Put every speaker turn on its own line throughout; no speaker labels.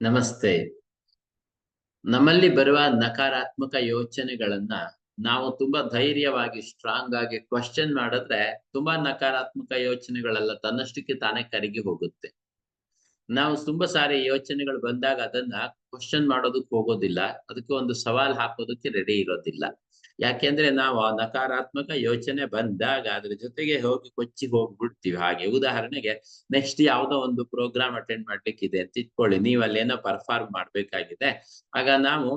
ನಮಸ್ತೆ. ನಮ್ಮಲ್ಲಿ ಬರುವ ನಕಾರಾತ್ಮಕ ಯೋಚನೆಗಳನ್ನ ನಾವು ತುಂಬಾ ಧೈರ್ಯವಾಗಿ ಸ್ಟ್ರಾಂಗ್ ಆಗಿ ಕ್ವಶನ್ ಮಾಡಿದ್ರೆ ತುಂಬಾ ನಕಾರಾತ್ಮಕ ಯೋಚನೆಗಳೆಲ್ಲ ತನ್ನಷ್ಟಕ್ಕೆ ತಾನೇ ಕರಗಿ ಹೋಗುತ್ತೆ. ನಾವು ತುಂಬಾ ಸಾರಿ ಯೋಚನೆಗಳು ಬಂದಾಗ ಅದನ್ನ ಕ್ವಶನ್ ಮಾಡೋದಕ್ಕೆ ಹೋಗೋದಿಲ್ಲ. ಅದಕ್ಕೆ ಒಂದು ಸವಾಲ್ ಹಾಕೋದಕ್ಕೆ ರೆಡಿ ಇರೋದಿಲ್ಲ. ಯಾಕೆಂದ್ರೆ ನಾವು ನಕಾರಾತ್ಮಕ ಯೋಚನೆ ಬಂದಾಗ ಅದ್ರ ಜೊತೆಗೆ ಹೋಗಿ ಕೊಚ್ಚಿ ಹೋಗ್ಬಿಡ್ತೀವಿ. ಹಾಗೆ ಉದಾಹರಣೆಗೆ ನೆಕ್ಸ್ಟ್ ಯಾವ್ದೋ ಒಂದು ಪ್ರೋಗ್ರಾಮ್ ಅಟೆಂಡ್ ಮಾಡ್ಲಿಕ್ಕಿದೆ ಅಂತ ಇಟ್ಕೊಳ್ಳಿ. ನೀವು ಏನೋ ಪರ್ಫಾರ್ಮ್ ಮಾಡ್ಬೇಕಾಗಿದೆ. ಆಗ ನಾವು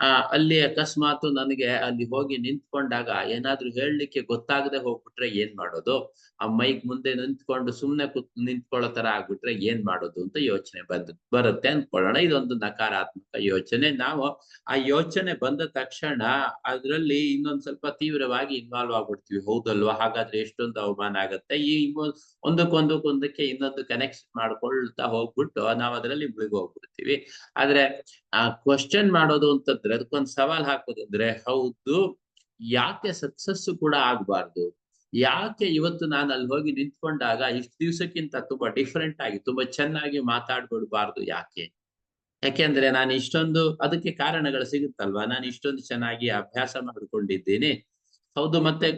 ಆ ಅಲ್ಲಿ ಅಕಸ್ಮಾತ್ ನನಗೆ ಅಲ್ಲಿ ಹೋಗಿ ನಿಂತ್ಕೊಂಡಾಗ ಏನಾದ್ರು ಹೇಳಲಿಕ್ಕೆ ಗೊತ್ತಾಗದೆ ಹೋಗ್ಬಿಟ್ರೆ ಏನ್ ಮಾಡೋದು? ಆ ಮೈಕ್ ಮುಂದೆ ನಿಂತ್ಕೊಂಡು ಸುಮ್ನೆ ಕುತ್, ನಿಂತ್ಕೊಳ್ಳೋ ತರ ಆಗ್ಬಿಟ್ರೆ ಏನ್ ಮಾಡೋದು ಅಂತ ಯೋಚನೆ ಬಂದ್, ಬರುತ್ತೆ ಅನ್ಕೊಳ್ಳೋಣ. ಇದೊಂದು ನಕಾರಾತ್ಮಕ ಯೋಚನೆ. ನಾವು ಆ ಯೋಚನೆ ಬಂದ ತಕ್ಷಣ ಅದ್ರಲ್ಲಿ ಇನ್ನೊಂದ್ ಸ್ವಲ್ಪ ತೀವ್ರವಾಗಿ ಇನ್ವಾಲ್ವ್ ಆಗ್ಬಿಡ್ತೀವಿ. ಹೌದಲ್ವಾ? ಹಾಗಾದ್ರೆ ಎಷ್ಟೊಂದು ಅವಮಾನ ಆಗತ್ತೆ? ಈ ಒಂದಕ್ಕೊಂದಕ್ಕೊಂದಕ್ಕೆ ಇನ್ನೊಂದು ಕನೆಕ್ಷನ್ ಮಾಡ್ಕೊಳ್ತಾ ಹೋಗ್ಬಿಟ್ಟು ನಾವ್ ಅದರಲ್ಲಿ ಮುಳುಗೋಗ್ಬಿಡ್ತೀವಿ ಆದ್ರೆ, ಆ ಕ್ವಶನ್ ಮಾಡೋದು ಅಂತಂದ್ರೆ ಅದಕ್ಕೊಂದು ಸವಾಲ್ ಹಾಕೋದಂದ್ರೆ, ಹೌದು, ಯಾಕೆ ಸಕ್ಸಸ್ ಕೂಡ ಆಗ್ಬಾರ್ದು? ಯಾಕೆ ಇವತ್ತು ನಾನು ಅಲ್ಲಿ ಹೋಗಿ ನಿಂತ್ಕೊಂಡಾಗ ಇಷ್ಟು ದಿವ್ಸಕ್ಕಿಂತ ತುಂಬಾ ಡಿಫ್ರೆಂಟ್ ಆಗಿ, ತುಂಬಾ ಚೆನ್ನಾಗಿ ಮಾತಾಡ್ಬಿಡ್ಬಾರ್ದು ಯಾಕೆ? ಯಾಕೆಂದ್ರೆ ನಾನು ಇಷ್ಟೊಂದು, ಅದಕ್ಕೆ ಕಾರಣಗಳು ಸಿಗುತ್ತಲ್ವಾ? ನಾನು ಇಷ್ಟೊಂದು ಚೆನ್ನಾಗಿ ಅಭ್ಯಾಸ ಮಾಡ್ಕೊಂಡಿದ್ದೀನಿ. ಹೌದು, ಮತ್ತೆ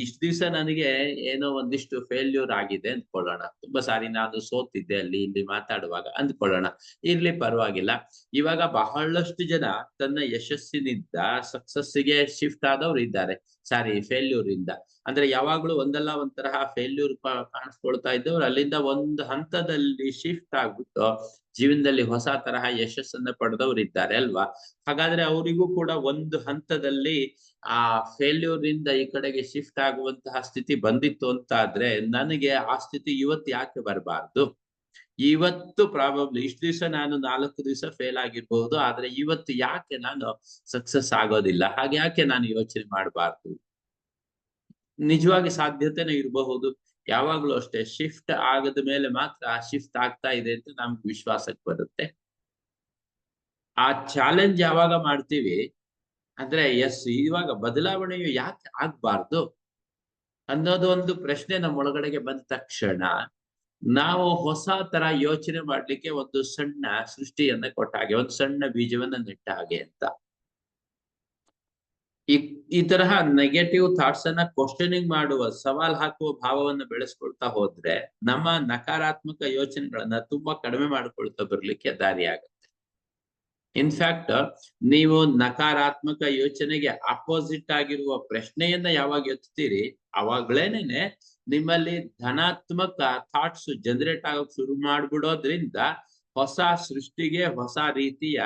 ಇಷ್ಟು ದಿವಸ ನನಗೆ ಏನೋ ಒಂದಿಷ್ಟು ಫೇಲ್ಯೂರ್ ಆಗಿದೆ ಅಂದ್ಕೊಳ್ಳೋಣ. ತುಂಬಾ ಸಾರಿ ನಾನು ಸೋತಿದ್ದೆ ಅಲ್ಲಿ, ಇಲ್ಲಿ ಮಾತಾಡುವಾಗ ಅಂದ್ಕೊಳ್ಳೋಣ. ಇರ್ಲಿ, ಪರವಾಗಿಲ್ಲ. ಇವಾಗ ಬಹಳಷ್ಟು ಜನ ತನ್ನ ಯಶಸ್ಸಿನಿಂದ ಸಕ್ಸಸ್ಸಿಗೆ ಶಿಫ್ಟ್ ಆದವ್ರು ಇದ್ದಾರೆ. ಸಾರಿ ಫೇಲ್ಯೂರ್ ಇಂದ. ಅಂದ್ರೆ ಯಾವಾಗ್ಲೂ ಒಂದಲ್ಲ ಒಂದ್ ತರಹ ಫೇಲ್ಯೂರ್ ಕಾಣಿಸ್ಕೊಳ್ತಾ ಇದ್ದವ್ರು. ಅಲ್ಲಿಂದ ಒಂದು ಹಂತದಲ್ಲಿ ಶಿಫ್ಟ್ ಆಗ್ಬಿಟ್ಟು ಜೀವನದಲ್ಲಿ ಹೊಸ ತರಹ ಯಶಸ್ಸನ್ನ ಪಡೆದವ್ರು ಇದ್ದಾರೆ ಅಲ್ವಾ? ಹಾಗಾದ್ರೆ ಅವರಿಗೂ ಕೂಡ ಒಂದು ಹಂತದಲ್ಲಿ ಆ ಫೇಲ್ಯೂರ್ ಇಂದ ಈ ಕಡೆಗೆ ಶಿಫ್ಟ್ ಆಗುವಂತಹ ಸ್ಥಿತಿ ಬಂದಿತ್ತು ಅಂತ ಆದ್ರೆ ನನಗೆ ಆ ಸ್ಥಿತಿ ಇವತ್ತು ಯಾಕೆ ಬರಬಾರ್ದು? ಇವತ್ತು ಪ್ರಾಬಬ್ಲಿ ಇಷ್ಟು ದಿವಸ ನಾನು ನಾಲ್ಕು ದಿವಸ ಫೇಲ್ ಆಗಿರ್ಬಹುದು ಆದ್ರೆ ಇವತ್ತು ಯಾಕೆ ನಾನು ಸಕ್ಸಸ್ ಆಗೋದಿಲ್ಲ? ಹಾಗೆ ಯಾಕೆ ನಾನು ಯೋಚನೆ ಮಾಡಬಾರ್ದು? ನಿಜವಾಗಿ ಸಾಧ್ಯತೆನೇ ಇರಬಹುದು. ಯಾವಾಗ್ಲೂ ಅಷ್ಟೇ ಶಿಫ್ಟ್ ಆಗದ ಮೇಲೆ ಮಾತ್ರ ಆ ಶಿಫ್ಟ್ ಆಗ್ತಾ ಇದೆ ಅಂತ ನಮ್ಗೆ ವಿಶ್ವಾಸಕ್ಕೆ ಬರುತ್ತೆ. ಆ ಚಾಲೆಂಜ್ ಯಾವಾಗ ಮಾಡ್ತೀವಿ? ಅಂದ್ರೆ ಎಸ್ ಇವಾಗ ಬದಲಾವಣೆಯು ಯಾಕೆ ಆಗ್ಬಾರ್ದು? ಅನ್ನೋದು ಒಂದು ಪ್ರಶ್ನೆ ನಮ್ಮ ಒಳಗಡೆಗೆ ಬಂದ ತಕ್ಷಣ ನಾವು ಹೊಸ ತರ ಯೋಚನೆ ಮಾಡ್ಲಿಕ್ಕೆ ಒಂದು ಸಣ್ಣ ಸೃಷ್ಟಿಯನ್ನ ಕೊಟ್ಟ ಹಾಗೆ, ಒಂದು ಸಣ್ಣ ಬೀಜವನ್ನ ನೆಟ್ಟ ಹಾಗೆ ಅಂತ. ಈ ಈ ತರಹ ನೆಗೆಟಿವ್ ಥಾಟ್ಸ್ ಅನ್ನ ಕ್ವಶನಿಂಗ್ ಮಾಡುವ, ಸವಾಲ್ ಹಾಕುವ ಭಾವವನ್ನು ಬೆಳೆಸ್ಕೊಳ್ತಾ ಹೋದ್ರೆ ನಮ್ಮ ನಕಾರಾತ್ಮಕ ಯೋಚನೆಗಳನ್ನ ತುಂಬಾ ಕಡಿಮೆ ಮಾಡ್ಕೊಳ್ತಾ ಬರ್ಲಿಕ್ಕೆ ದಾರಿ ಆಗುತ್ತೆ. ಇನ್ಫ್ಯಾಕ್ಟ್ ನೀವು ನಕಾರಾತ್ಮಕ ಯೋಚನೆಗೆ ಅಪೋಸಿಟ್ ಆಗಿರುವ ಪ್ರಶ್ನೆಯನ್ನ ಯಾವಾಗ ಎತ್ತೀರಿ? ಅವಾಗ್ಲೇನೆ ನಿಮ್ಮಲ್ಲಿ ಧನಾತ್ಮಕ ಥಾಟ್ಸ್ ಜನರೇಟ್ ಆಗೋಕ್ ಶುರು ಮಾಡ್ಬಿಡೋದ್ರಿಂದ ಹೊಸ ಸೃಷ್ಟಿಗೆ ಹೊಸ ರೀತಿಯ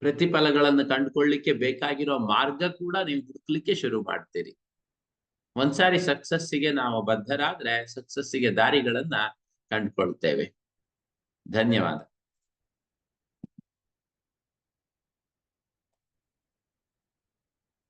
ಪ್ರತಿಫಲಗಳನ್ನು ಕಂಡುಕೊಳ್ಳಿಕ್ಕೆ ಬೇಕಾಗಿರೋ ಮಾರ್ಗ ಕೂಡ ನೀವು ಹುಡುಕ್ಲಿಕ್ಕೆ ಶುರು ಮಾಡ್ತೀರಿ. ಒಂದ್ಸಾರಿ ಸಕ್ಸಸ್ಸಿಗೆ ನಾವು ಬದ್ಧರಾದ್ರೆ ಸಕ್ಸಸ್ಸಿಗೆ ದಾರಿಗಳನ್ನ ಕಂಡುಕೊಳ್ತೇವೆ. ಧನ್ಯವಾದ.